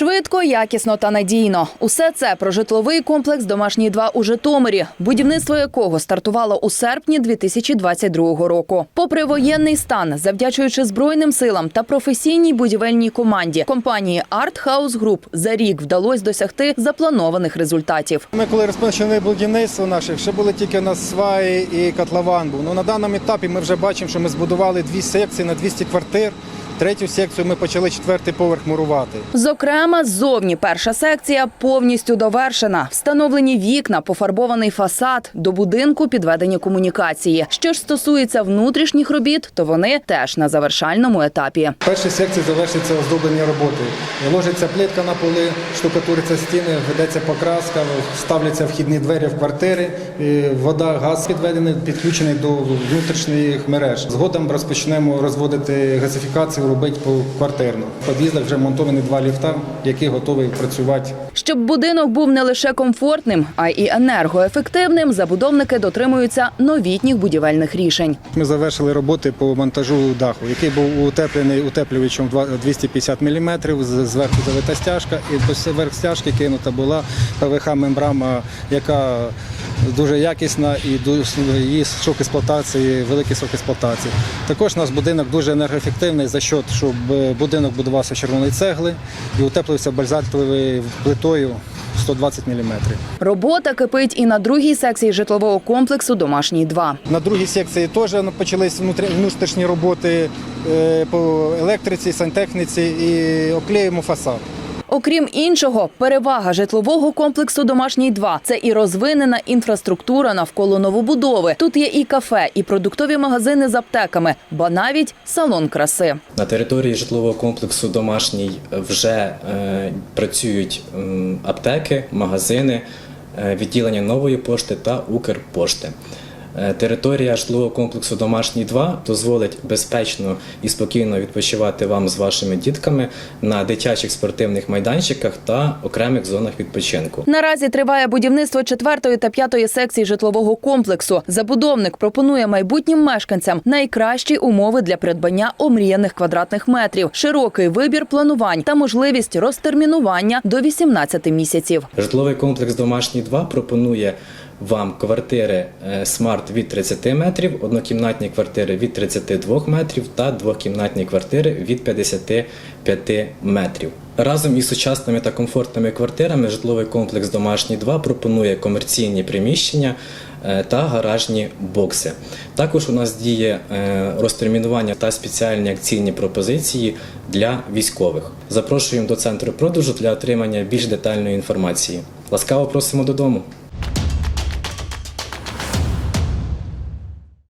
Швидко, якісно та надійно. Усе це про житловий комплекс «Домашній 2» у Житомирі, будівництво якого стартувало у серпні 2022 року. Попри воєнний стан, завдячуючи збройним силам та професійній будівельній команді компанії Art House Group за рік вдалося досягти запланованих результатів. Ми коли розпочали будівництво наших, ще були тільки у нас сваї і котлован був. Ну, на даному етапі ми вже бачимо, що ми збудували дві секції на 200 квартир. Третю секцію ми почали четвертий поверх мурувати. Зокрема, ззовні перша секція повністю довершена. Встановлені вікна, пофарбований фасад, до будинку підведені комунікації. Що ж стосується внутрішніх робіт, то вони теж на завершальному етапі. В першій секції завершиться оздоблення роботи. Ложиться плитка на поли, штукатуриться стіни, ведеться покраска, ставляться вхідні двері в квартири, вода, газ підведений, підключений до внутрішніх мереж. Згодом розпочнемо розводити газифікацію, робити поквартирно. В під'їздах вже монтовані два ліфта, які готові працювати Щоб будинок був не лише комфортним, а й енергоефективним, забудовники дотримуються новітніх будівельних рішень. Ми завершили роботи по монтажу даху, який був утеплений утеплювачем два- 250 мм, зверху завита стяжка, і поверх стяжки кинута була ПВХ-мембрана, яка дуже якісна і її срок експлуатації, великий срок експлуатації. Також у нас будинок дуже енергоефективний за счет, щоб е, будинок будувався з червоної цегли і утеплювався бальзальтовою плитою 120 мм. Робота кипить і на другій секції житлового комплексу «Домашній 2». На другій секції теж почались внутрі- внутрішні роботи е, по електриці, сантехніці і оклеїмо фасад. Окрім іншого, перевага житлового комплексу «Домашній 2» – це і розвинена інфраструктура навколо новобудови. Тут є і кафе, і продуктові магазини з аптеками, ба навіть салон краси. На території житлового комплексу домашній вже е, працюють аптеки, магазини, е, відділення нової пошти та Укрпошти. Е, Територія житлового комплексу Домашній 2 дозволить безпечно і спокійно відпочивати вам з вашими дітками на дитячих спортивних майданчиках та окремих зонах відпочинку. Наразі триває будівництво четвертої та п'ятої секцій житлового комплексу. Забудовник пропонує майбутнім мешканцям найкращі умови для придбання омріяних квадратних метрів, широкий вибір планувань та можливість розтермінування до 18 місяців. Житловий комплекс Домашній 2 пропонує вам квартири е, смарт від 30 метрів, однокімнатні квартири від 32 метрів та двохкімнатні квартири від 55 метрів. Разом із сучасними та комфортними квартирами житловий комплекс Домашній 2 пропонує комерційні приміщення е, та гаражні бокси. Також у нас діє е, розтермінування та спеціальні акційні пропозиції для військових. Запрошуємо до центру продажу для отримання більш детальної інформації. Ласкаво просимо додому.